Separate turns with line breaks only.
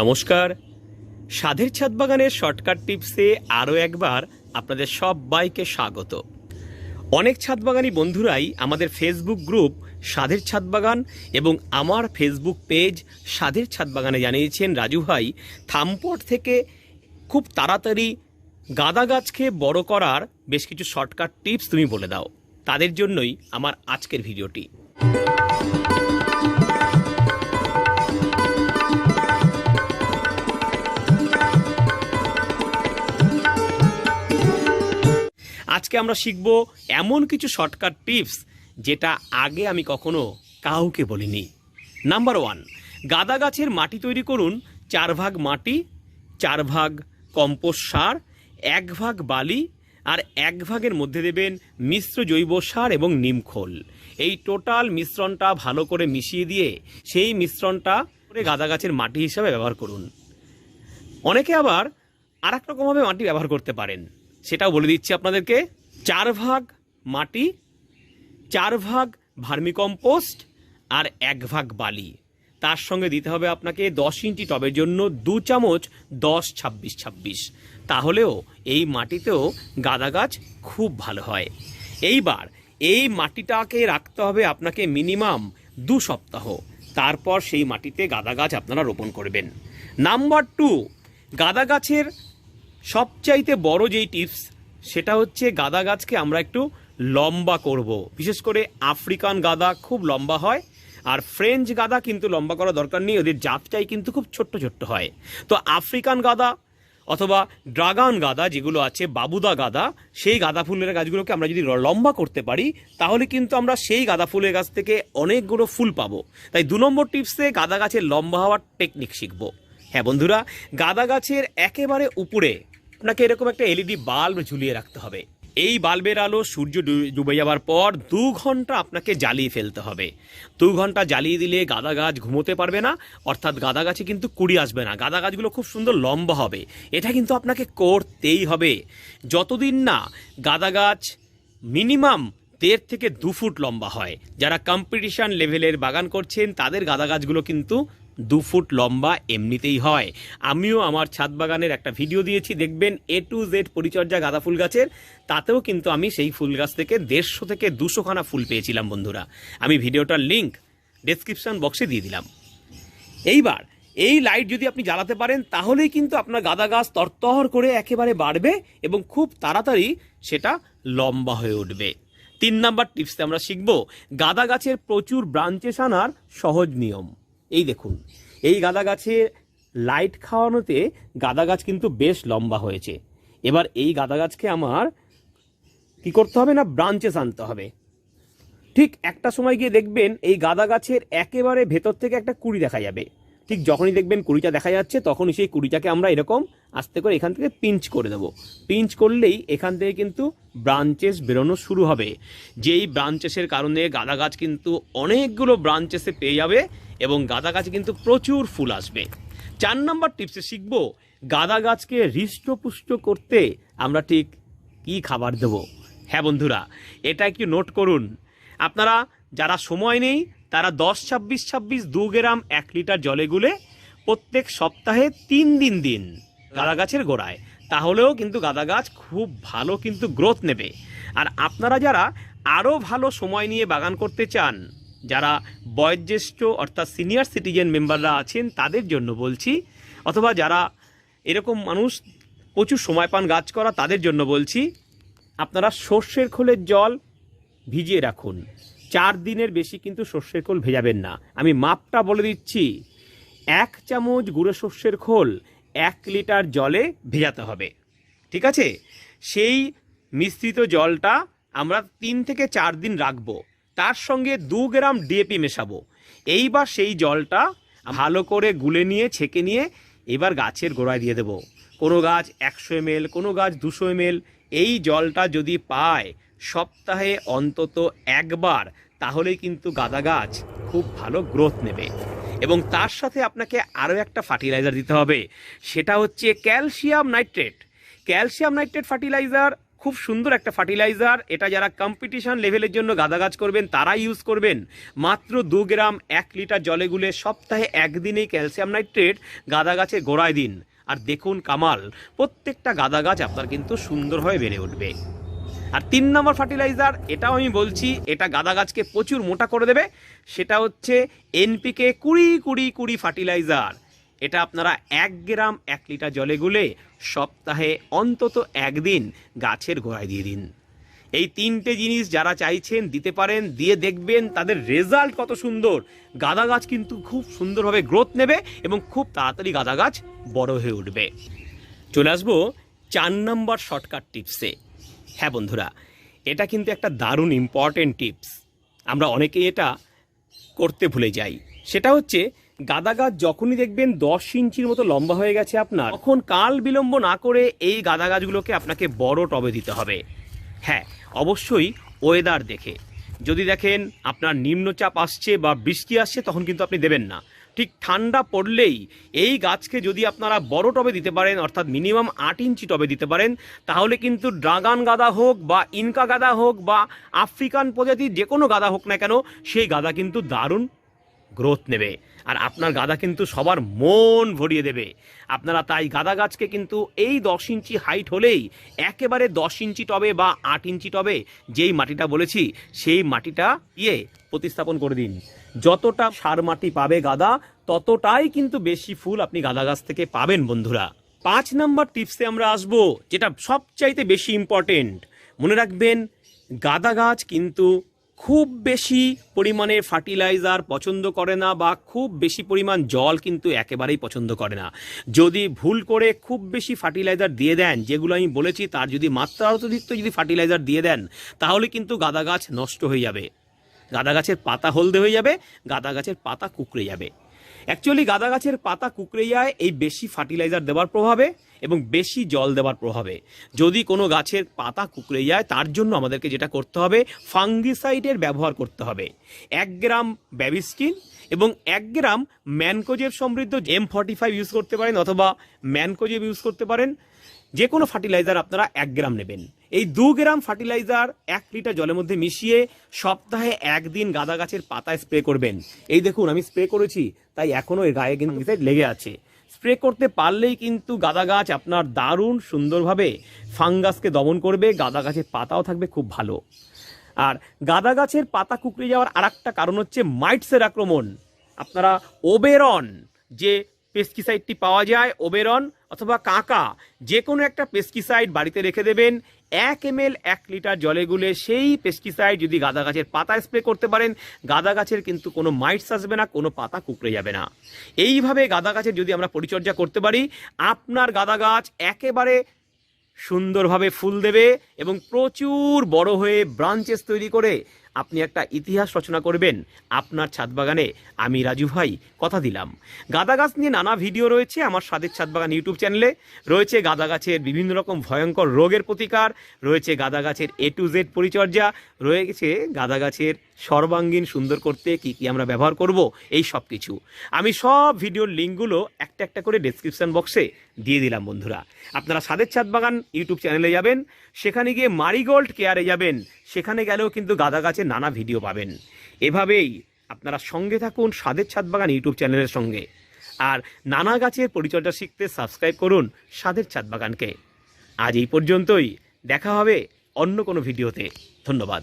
নমস্কার। সাধের ছাদ বাগানের শর্টকাট টিপসে আরও একবার আপনাদের সবাইকে স্বাগত। অনেক ছাদ বাগানি বন্ধুরাই আমাদের ফেসবুক গ্রুপ সাধের ছাদ বাগান এবং আমার ফেসবুক পেজ সাধের ছাদ বাগানে জানিয়েছেন রাজু ভাই, থামপট থেকে খুব তাড়াতাড়ি গাঁদা গাছকে বড় করার বেশ কিছু শর্টকাট টিপস তুমি বলে দাও। তাদের জন্যই আমার আজকের ভিডিওটি। আজকে আমরা শিখব এমন কিছু শর্টকাট টিপস যেটা আগে আমি কখনো কাউকে বলিনি। নাম্বার ওয়ান গাদা গাছের মাটি তৈরি করুন। চার ভাগ মাটি, চার ভাগ কম্পোস্ট সার, এক ভাগ বালি আর এক ভাগের মধ্যে দেবেন মিশ্র জৈব সার এবং নিমখোল এই টোটাল মিশ্রণটা ভালো করে মিশিয়ে দিয়ে সেই মিশ্রণটা করে গাদা গাছের মাটি হিসাবে ব্যবহার করুন। অনেকে আবার আর এক রকমভাবে মাটি ব্যবহার করতে পারেন। সেটাও বলে দিচ্ছি আপনাদেরকে। চার ভাগ মাটি, চার ভাগ ভার্মিকম্পোস্ট আর এক ভাগ বালি। তার সঙ্গে দিতে হবে আপনাকে দশ ইঞ্চি টবের জন্য দু চামচ দশ ছাব্বিশ ছাব্বিশ। তাহলেও এই মাটিতেও গাঁদা গাছ খুব ভালো হয়। এইবার এই মাটিটাকে রাখতে হবে আপনাকে মিনিমাম দু সপ্তাহ। তারপর সেই মাটিতে গাঁদা গাছ আপনারা রোপণ করবেন। নাম্বার টু, গাঁদা গাছের সবচাইতে বড় যেই টিপস, সেটা হচ্ছে গাঁদা গাছকে আমরা একটু লম্বা করব। বিশেষ করে আফ্রিকান গাঁদা খুব লম্বা হয়, আর ফ্রেঞ্চ গাঁদা কিন্তু লম্বা করা দরকার নেই, ওদের জাতটাই কিন্তু খুব ছোট্ট ছোট্ট হয়। তো আফ্রিকান গাঁদা অথবা ড্রাগন গাঁদা যেগুলো আছে, বাবুদা গাঁদা, সেই গাঁদা ফুলের গাছগুলোকে আমরা যদি লম্বা করতে পারি, তাহলে কিন্তু আমরা সেই গাঁদা ফুলের গাছ থেকে অনেকগুলো ফুল পাবো। তাই দু নম্বর টিপসে গাঁদা গাছের লম্বা হওয়ার টেকনিক শিখব। হ্যাঁ বন্ধুরা, গাঁদা গাছের একেবারে উপরে আপনাকে এরকম একটা এলইডি বাল্ব ঝুলিয়ে রাখতে হবে। এই বাল্বের আলো সূর্য ডুবে যাওয়ার পর দু ঘণ্টা আপনাকে জ্বালিয়ে ফেলতে হবে। দু ঘণ্টা জ্বালিয়ে দিলে গাঁদা গাছ ঘুমোতে পারবে না, অর্থাৎ গাঁদা গাছে কিন্তু কুড়ি আসবে না। গাঁদা গাছগুলো খুব সুন্দর লম্বা হবে। এটা কিন্তু আপনাকে করতেই হবে। যতদিন না গাঁদা গাছ মিনিমাম দেড় থেকে দু ফুট লম্বা হয়। যারা কম্পিটিশান লেভেলের বাগান করছেন, তাদের গাঁদা গাছগুলো কিন্তু দু ফুট লম্বা এমনিতেই হয়। আমিও আমার ছাদ বাগানের একটা ভিডিও দিয়েছি, দেখবেন এ টু জেড পরিচর্যা গাঁদা ফুল গাছের। তাতেও কিন্তু আমি সেই ফুল গাছ থেকে দেড়শো থেকে দুশোখানা ফুল পেয়েছিলাম বন্ধুরা। আমি ভিডিওটার লিংক ডেসক্রিপশন বক্সে দিয়ে দিলাম। এইবার এই লাইট যদি আপনি জ্বালাতে পারেন, তাহলেই কিন্তু আপনার গাঁদা গাছ তরতর করে একেবারে বাড়বে এবং খুব তাড়াতাড়ি সেটা লম্বা হয়ে উঠবে। তিন নাম্বার টিপসে আমরা শিখব, গাঁদা গাছের প্রচুর ব্রাঞ্চেস আনার সহজ নিয়ম। এই দেখুন, এই গাঁদা গাছে লাইট খাওয়ানোতে গাঁদা গাছ কিন্তু বেশ লম্বা হয়েছে। এবার এই গাঁদা গাছকে আমার কি করতে হবে না ব্রাঞ্চেস আনতে হবে। ঠিক একটা সময় গিয়ে দেখবেন এই গাঁদা গাছের একেবারে ভেতর থেকে একটা কুড়ি দেখা যাবে। ঠিক যখনই দেখবেন কুড়িটা দেখা যাচ্ছে, তখনই সেই কুড়িটাকে আমরা এরকম আস্তে করে এখান থেকে পিঞ্চ করে দেবো। পিঞ্চ করলেই এখান থেকে কিন্তু ব্রাঞ্চেস বেরোনো শুরু হবে। যেই ব্রাঞ্চেসের কারণে গাঁদা গাছ কিন্তু অনেকগুলো ব্রাঞ্চেসে পেয়ে যাবে এবং গাঁদা গাছে কিন্তু প্রচুর ফুল আসবে। চার নম্বর টিপসে শিখব, গাঁদা গাছকে হৃষ্টপুষ্ট করতে আমরা ঠিক কি খাবার দেবো। হ্যাঁ বন্ধুরা, এটা একটু নোট করুন। আপনারা যারা সময় নেই, তারা দশ, ছাব্বিশ ছাব্বিশ, দু গ্রাম এক লিটার জলে গুলে প্রত্যেক সপ্তাহে তিন দিন দিন গাঁদা গাছের গোড়ায়। তাহলেও কিন্তু গাঁদা গাছ খুব ভালো কিন্তু গ্রোথ নেবে। আর আপনারা যারা আরও ভালো সময় নিয়ে বাগান করতে চান যারা বয়োজ্যেষ্ঠ অর্থাৎ সিনিয়র সিটিজেন মেম্বাররা আছেন, তাদের জন্য বলছি, অথবা যারা এরকম মানুষ প্রচুর সময় পান গাছ করা, তাদের জন্য বলছি, আপনারা সর্ষের খোলের জল ভিজিয়ে রাখুন। চার দিনের বেশি কিন্তু সর্ষের খোল ভেজাবেন না। আমি মাপটা বলে দিচ্ছি, এক চামচ গুঁড়ো সর্ষের খোল এক লিটার জলে ভেজাতে হবে। ঠিক আছে? সেই মিশ্রিত জলটা আমরা তিন থেকে চার দিন রাখব। তার সঙ্গে দু গ্রাম ডিএপি মেশাবো। এইবার সেই জলটা ভালো করে গুলে নিয়ে, ছেঁকে নিয়ে এবার গাছের গোড়ায় দিয়ে দেবো। কোনো গাছ একশো এমএল, কোনো গাছ দুশো এমএল, এই জলটা যদি পায় সপ্তাহে অন্তত একবার, তাহলেই কিন্তু গাঁদা গাছ খুব ভালো গ্রোথ নেবে। এবং তার সাথে আপনাকে আরও একটা ফার্টিলাইজার দিতে হবে। সেটা হচ্ছে calcium nitrate. Calcium nitrate fertiliser খুব সুন্দর একটা ফার্টিলাইজার। এটা যারা কম্পিটিশন লেভেলের জন্য গাঁদা গাছ করবেন, তারাই ইউজ করবেন। মাত্র দু গ্রাম এক লিটার জলে গুলে সপ্তাহে একদিনেই ক্যালসিয়াম নাইট্রেট গাঁদা গাছে গোড়ায় দিন। আর দেখুন কামাল, প্রত্যেকটা গাঁদা গাছ আপনার কিন্তু সুন্দরভাবে বেড়ে উঠবে। আর তিন নম্বর ফার্টিলাইজার, এটাও আমি বলছি, এটা গাঁদা গাছকে প্রচুর মোটা করে দেবে। সেটা হচ্ছে এনপিকে কুড়ি কুড়ি কুড়ি ফার্টিলাইজার। এটা আপনারা এক গ্রাম এক লিটার জলে গুলে সপ্তাহে অন্তত একদিন গাছের গোড়ায় দিয়ে দিন। এই তিনটে জিনিস যারা চাইছেন দিতে পারেন, দিয়ে দেখবেন তাদের রেজাল্ট কত সুন্দর। গাঁদা গাছ কিন্তু খুব সুন্দরভাবে গ্রোথ নেবে এবং খুব তাড়াতাড়ি গাঁদা গাছ বড় হয়ে উঠবে। চলে আসব চার নম্বর শর্টকাট টিপসে। হ্যাঁ বন্ধুরা, এটা কিন্তু একটা দারুণ ইম্পর্টেন্ট টিপস আমরা অনেকেই এটা করতে ভুলে যাই। সেটা হচ্ছে গাদা গাছ যখনই দেখবেন দশ ইঞ্চির মতো লম্বা হয়ে গেছে আপনার, তখন কাল বিলম্ব না করে এই গাদা গাছগুলোকে আপনাকে বড় টবে দিতে হবে। হ্যাঁ অবশ্যই ওয়েদার দেখে। যদি দেখেন আপনার নিম্নচাপ আসছে বা বৃষ্টি আসছে, তখন কিন্তু আপনি দেবেন না। ঠিক ঠান্ডা পড়লেই এই গাছকে যদি আপনারা বড় টবে দিতে পারেন, অর্থাৎ মিনিমাম আট ইঞ্চি টবে দিতে পারেন, তাহলে কিন্তু ড্রাগান গাদা হোক বা ইনকা গাদা হোক বা আফ্রিকান প্রজাতির যে কোনো গাদা হোক না কেন, সেই গাদা কিন্তু দারুণ গ্রোথ নেবে। আর আপনার গাদা কিন্তু সবার মন ভরিয়ে দেবে। আপনারা তাই গাদা গাছকে কিন্তু এই দশ ইঞ্চি হাইট হলেই একেবারে দশ ইঞ্চি টবে বা আট ইঞ্চি টবে যেই মাটিটা বলেছি, সেই মাটিটা ইয়ে প্রতিস্থাপন করে দিন। যতটা সার মাটি পাবে গাদা, ততটাই কিন্তু বেশি ফুল আপনি গাদা গাছ থেকে পাবেন বন্ধুরা। পাঁচ নাম্বার টিপসে আমরা আসব, যেটা সবচাইতে বেশি ইম্পর্টেন্ট মনে রাখবেন, গাদা গাছ কিন্তু খুব বেশি পরিমাণে ফার্টিলাইজার পছন্দ করে না বা খুব বেশি পরিমাণ জল কিন্তু একেবারেই পছন্দ করে না। যদি ভুল করে খুব বেশি ফার্টিলাইজার দিয়ে দেন, যেগুলো আমি বলেছি তার যদি মাত্রা অতিরিক্ত যদি ফার্টিলাইজার দিয়ে দেন, তাহলে কিন্তু গাদা গাছ নষ্ট হয়ে যাবে। গাদা গাছের পাতা হলদে হয়ে যাবে, গাদা গাছের পাতা কুকড়ে যাবে। অ্যাকচুয়ালি গাদা গাছের পাতা কুকড়ে যায় এই বেশি ফার্টিলাইজার দেওয়ার প্রভাবে এবং বেশি জল দেওয়ার প্রভাবে। যদি কোনো গাছের পাতা কুকড়ে যায় তার জন্য আমাদেরকে যেটা করতে হবে ফাঙ্গিসাইডের ব্যবহার করতে হবে। এক গ্রাম ব্যাবিস্কিন এবং এক গ্রাম ম্যানকোজেব সমৃদ্ধ এম ফর্টি ফাইভ ইউজ করতে পারেন অথবা ম্যানকোজেব ইউজ করতে পারেন যে কোনো ফার্টিলাইজার আপনারা এক গ্রাম নেবেন। এই দু গ্রাম ফার্টিলাইজার এক লিটার জলের মধ্যে মিশিয়ে সপ্তাহে একদিন গাঁদা গাছের পাতায় স্প্রে করবেন। এই দেখুন, আমি স্প্রে করেছি, তাই এখনও এর গায়ে কিন্তু লেগে আছে। স্প্রে করতে পারলেই কিন্তু গাঁদা গাছ আপনার দারুণ সুন্দরভাবে ফাঙ্গাসকে দমন করবে, গাঁদা গাছের পাতাও থাকবে খুব ভালো। আর গাঁদা গাছের পাতা কুকড়ে যাওয়ার আর কারণ হচ্ছে মাইটসের আক্রমণ। আপনারা ওবেরন, যে পেস্টিসাইডটি পাওয়া যায় ওবেরন অথবা কাকা। যে কোনো একটা পেস্টিসাইড বাড়িতে রেখে দেবেন। এক এম এল এক লিটার জলে গুলে সেই পেস্টিসাইড যদি গাঁদা গাছের পাতা স্প্রে করতে পারেন, গাঁদা গাছের কিন্তু কোনো মাইটস আসবে না, কোনো পাতা কুকড়ে যাবে না। এইভাবে গাঁদা গাছের যদি আমরা পরিচর্যা করতে পারি, আপনার গাঁদা গাছ একেবারে সুন্দরভাবে ফুল দেবে এবং প্রচুর বড় হয়ে ব্রাঞ্চেস তৈরি করে আপনি একটা ইতিহাস রচনা করবেন। আপনার ছাদ বাগানে আমি রাজু ভাই কথা দিলাম। গাঁদা গাছ নিয়ে নানা ভিডিও রয়েছে আমার স্বাদের ছাদ বাগান ইউটিউব চ্যানেলে। রয়েছে গাঁদা গাছের বিভিন্ন রকম ভয়ঙ্কর রোগের প্রতিকার, রয়েছে গাঁদা গাছের এ টু জেড পরিচর্যা, রয়েছে গাঁদা গাছের সর্বাঙ্গীন সুন্দর করতে কি কি আমরা ব্যবহার করব, এই সব কিছু আমি সব ভিডিওর লিঙ্কগুলো একটা একটা করে ডেসক্রিপশন বক্সে দিয়ে দিলাম বন্ধুরা। আপনারা সাদের ছাদ বাগান ইউটিউব চ্যানেলে যাবেন, সেখানে গিয়ে মারিগোল্ড কেয়ারে যাবেন, সেখানে গেলেও কিন্তু গাঁদা গাছের নানা ভিডিও পাবেন। এভাবেই আপনারা সঙ্গে থাকুন সাদের ছাদ বাগান ইউটিউব চ্যানেলের সঙ্গে। আর নানা গাছের পরিচর্যা শিখতে সাবস্ক্রাইব করুন সাদের ছাদ বাগানকে। আজ এই পর্যন্তই, দেখা হবে অন্য কোনো ভিডিওতে। ধন্যবাদ।